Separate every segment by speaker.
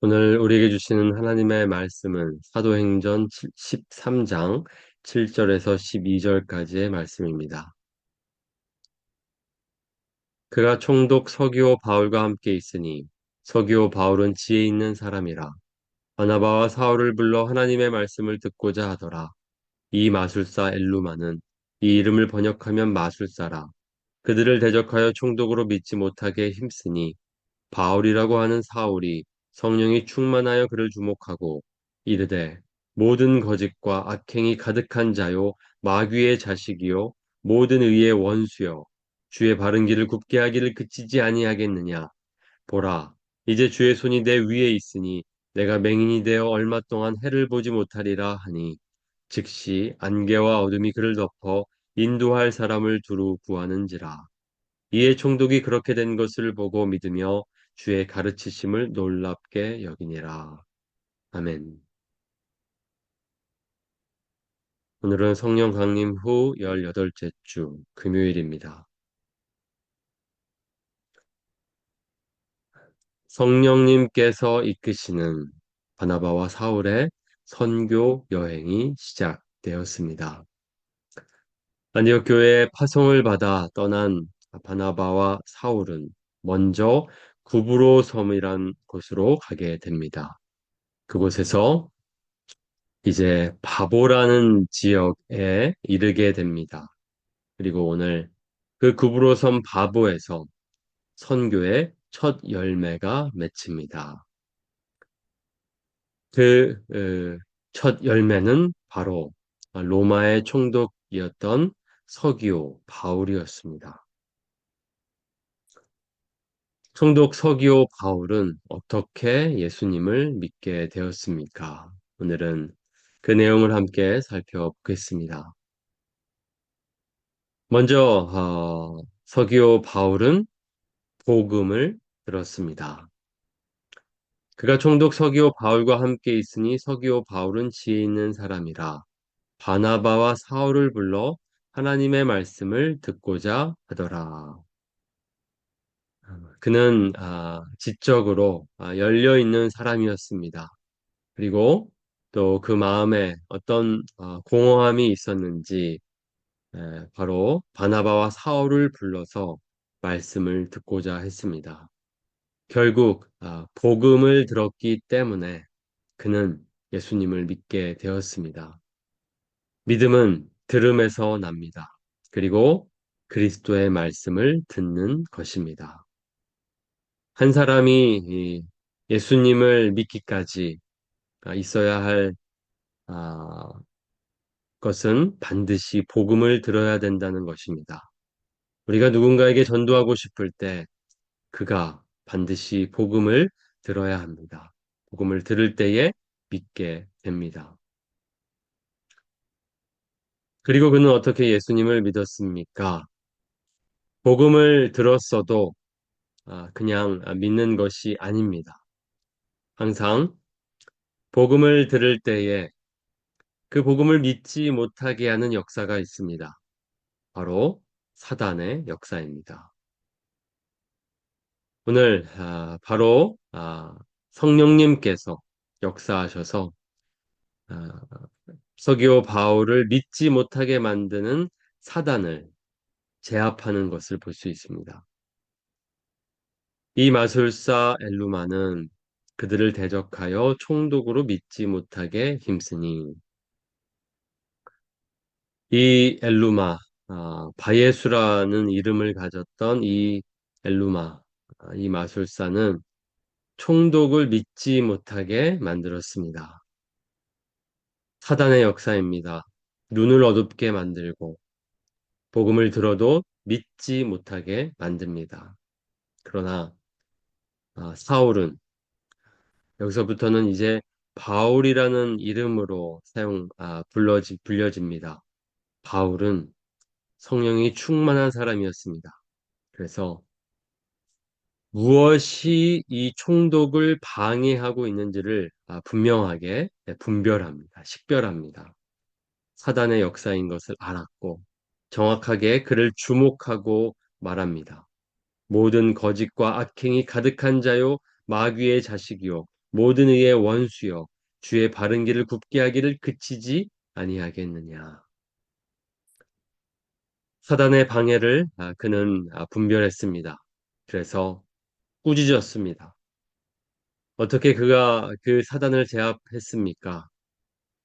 Speaker 1: 오늘 우리에게 주시는 하나님의 말씀은 사도행전 13장 7절에서 12절까지의 말씀입니다. 그가 총독 서기오 바울과 함께 있으니 서기오 바울은 지혜 있는 사람이라 바나바와 사울을 불러 하나님의 말씀을 듣고자 하더라. 이 마술사 엘루마는 이 이름을 번역하면 마술사라. 그들을 대적하여 총독으로 믿지 못하게 힘쓰니 바울이라고 하는 사울이 성령이 충만하여 그를 주목하고 이르되 모든 거짓과 악행이 가득한 자요 마귀의 자식이요 모든 의의 원수요 주의 바른 길을 굽게 하기를 그치지 아니하겠느냐? 보라 이제 주의 손이 내 위에 있으니 내가 맹인이 되어 얼마 동안 해를 보지 못하리라 하니 즉시 안개와 어둠이 그를 덮어 인도할 사람을 두루 구하는지라. 이에 총독이 그렇게 된 것을 보고 믿으며 주의 가르치심을 놀랍게 여기니라. 아멘. 오늘은 성령 강림 후 18째 주 금요일입니다. 성령님께서 이끄시는 바나바와 사울의 선교 여행이 시작되었습니다. 안디옥 교회에 파송을 받아 떠난 바나바와 사울은 먼저 구브로 섬이란 곳으로 가게 됩니다. 그곳에서 이제 바보라는 지역에 이르게 됩니다. 그리고 오늘 그 구브로 섬 바보에서 선교의 첫 열매가 맺힙니다. 그 첫 열매는 바로 로마의 총독이었던 서기오 바울이었습니다. 총독 서기오 바울은 어떻게 예수님을 믿게 되었습니까? 오늘은 그 내용을 함께 살펴보겠습니다. 먼저 어, 서기오 바울은 복음을 들었습니다. 그가 총독 서기오 바울과 함께 있으니 서기오 바울은 지혜 있는 사람이라 바나바와 사울을 불러 하나님의 말씀을 듣고자 하더라. 그는 아, 지적으로 아, 열려 있는 사람이었습니다. 그리고 또 그 마음에 어떤 어, 공허함이 있었는지 바로 바나바와 사울을 불러서 말씀을 듣고자 했습니다. 결국 아, 복음을 들었기 때문에 그는 예수님을 믿게 되었습니다. 믿음은 들음에서 납니다. 그리고 그리스도의 말씀을 듣는 것입니다. 한 사람이 예수님을 믿기까지 아, 있어야 할 아, 것은 반드시 복음을 들어야 된다는 것입니다. 우리가 누군가에게 전도하고 싶을 때 그가 반드시 복음을 들어야 합니다. 복음을 들을 때에 믿게 됩니다. 그리고 그는 어떻게 예수님을 믿었습니까? 복음을 들었어도 아, 그냥 믿는 것이 아닙니다. 항상 복음을 들을 때에 그 복음을 믿지 못하게 하는 역사가 있습니다. 바로 사단의 역사입니다. 오늘 아, 바로 아, 성령님께서 역사하셔서 서기오 바울을 믿지 못하게 만드는 사단을 제압하는 것을 볼 수 있습니다. 이 마술사 엘루마는 그들을 대적하여 총독으로 믿지 못하게 힘쓰니 이 엘루마 아, 바예수라는 이름을 가졌던 이 엘루마 아, 이 마술사는 총독을 믿지 못하게 만들었습니다. 사단의 역사입니다. 눈을 어둡게 만들고 복음을 들어도 믿지 못하게 만듭니다. 그러나 아, 사울은 여기서부터는 이제 바울이라는 이름으로 사용 아, 불러지, 불려집니다. 바울은 성령이 충만한 사람이었습니다. 그래서 무엇이 이 총독을 방해하고 있는지를 아, 분명하게 네, 분별합니다. 식별합니다. 사단의 역사인 것을 알았고 정확하게 그를 주목하고 말합니다. 모든 거짓과 악행이 가득한 자요 마귀의 자식이요 모든 의의 원수여 주의 바른 길을 굽게 하기를 그치지 아니하겠느냐. 사단의 방해를 아, 그는 아, 분별했습니다. 그래서 꾸짖었습니다. 어떻게 그가 그 사단을 제압했습니까?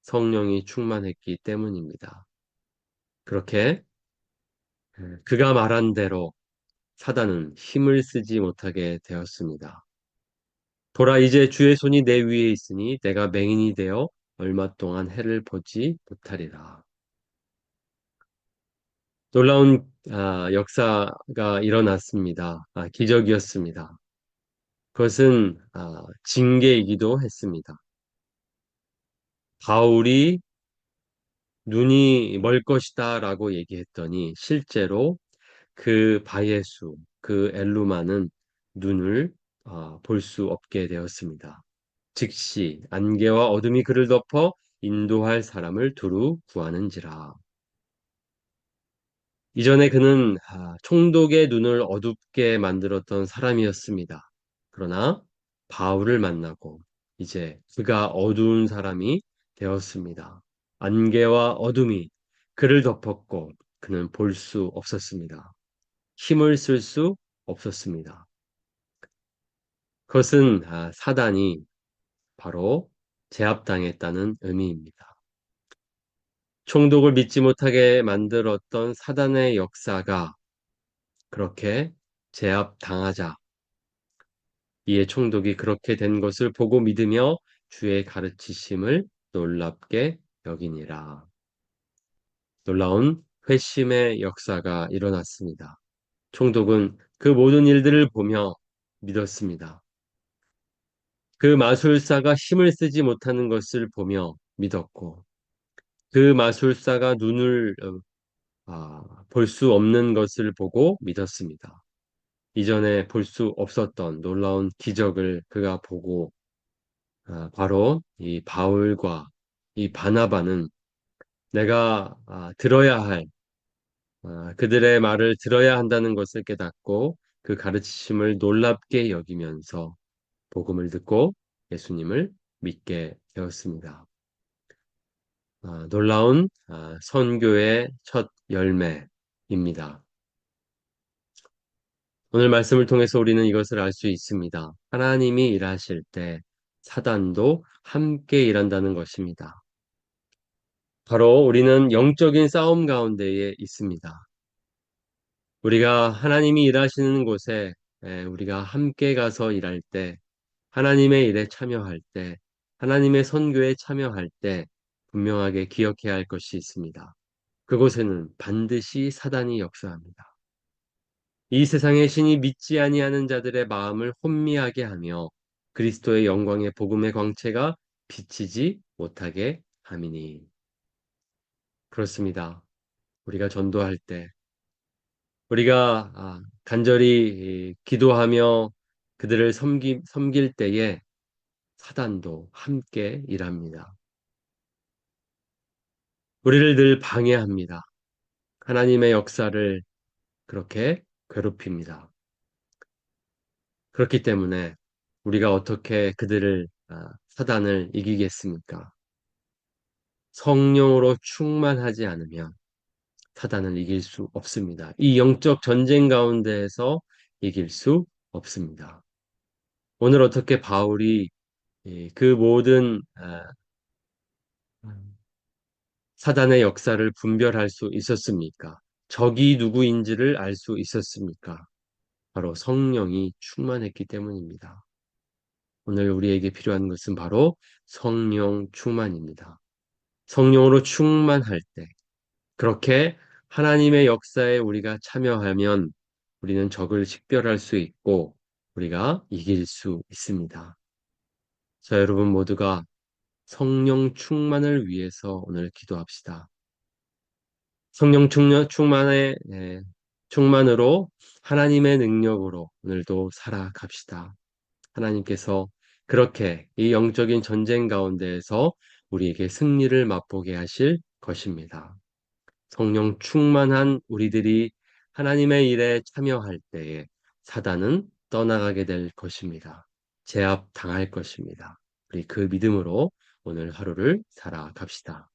Speaker 1: 성령이 충만했기 때문입니다. 그렇게 그가 말한 대로 사단은 힘을 쓰지 못하게 되었습니다. 보라 이제 주의 손이 내 위에 있으니 내가 맹인이 되어 얼마 동안 해를 보지 못하리라. 놀라운 아, 역사가 일어났습니다. 아, 기적이었습니다. 그것은 아, 징계이기도 했습니다. 바울이 눈이 멀 것이다 라고 얘기했더니 실제로 그 바예수, 그 엘루마는 눈을 아, 볼수 없게 되었습니다. 즉시 안개와 어둠이 그를 덮어 인도할 사람을 두루 구하는지라. 이전에 그는 아, 총독의 눈을 어둡게 만들었던 사람이었습니다. 그러나 바울을 만나고 이제 그가 어두운 사람이 되었습니다. 안개와 어둠이 그를 덮었고 그는 볼 수 없었습니다. 힘을 쓸 수 없었습니다. 그것은 아, 사단이 바로 제압당했다는 의미입니다. 총독을 믿지 못하게 만들었던 사단의 역사가 그렇게 제압당하자 이에 총독이 그렇게 된 것을 보고 믿으며 주의 가르치심을 놀랍게 여기니라. 놀라운 회심의 역사가 일어났습니다. 총독은 그 모든 일들을 보며 믿었습니다. 그 마술사가 힘을 쓰지 못하는 것을 보며 믿었고, 그 마술사가 눈을 어, 아, 볼 수 없는 것을 보고 믿었습니다. 이전에 볼 수 없었던 놀라운 기적을 그가 보고 아, 바로 이 바울과 이 바나바는 내가 아, 들어야 할 아, 그들의 말을 들어야 한다는 것을 깨닫고 그 가르치심을 놀랍게 여기면서 복음을 듣고 예수님을 믿게 되었습니다. 아, 놀라운 아, 선교의 첫 열매입니다. 오늘 말씀을 통해서 우리는 이것을 알 수 있습니다. 하나님이 일하실 때 사단도 함께 일한다는 것입니다. 바로 우리는 영적인 싸움 가운데에 있습니다. 우리가 하나님이 일하시는 곳에 우리가 함께 가서 일할 때, 하나님의 일에 참여할 때, 하나님의 선교에 참여할 때 분명하게 기억해야 할 것이 있습니다. 그곳에는 반드시 사단이 역사합니다. 이 세상의 신이 믿지 아니하는 자들의 마음을 혼미하게 하며 그리스도의 영광의 복음의 광채가 비치지 못하게 함이니. 그렇습니다. 우리가 전도할 때, 우리가 아, 간절히 기도하며 그들을 섬기, 섬길 때에 사단도 함께 일합니다. 우리를 늘 방해합니다. 하나님의 역사를 그렇게 괴롭힙니다. 그렇기 때문에 우리가 어떻게 그들을 아, 사단을 이기겠습니까? 성령으로 충만하지 않으면 사단을 이길 수 없습니다. 이 영적 전쟁 가운데에서 이길 수 없습니다. 오늘 어떻게 바울이 그 모든 아, 사단의 역사를 분별할 수 있었습니까? 적이 누구인지를 알 수 있었습니까? 바로 성령이 충만했기 때문입니다. 오늘 우리에게 필요한 것은 바로 성령 충만입니다. 성령으로 충만할 때, 그렇게 하나님의 역사에 우리가 참여하면 우리는 적을 식별할 수 있고 우리가 이길 수 있습니다. 자, 여러분 모두가 성령 충만을 위해서 오늘 기도합시다. 성령 충만, 충만의 예, 충만으로 하나님의 능력으로 오늘도 살아갑시다. 하나님께서 그렇게 이 영적인 전쟁 가운데에서 우리에게 승리를 맛보게 하실 것입니다. 성령 충만한 우리들이 하나님의 일에 참여할 때에 사단은 떠나가게 될 것입니다. 제압 당할 것입니다. 우리 그 믿음으로 오늘 하루를 살아갑시다.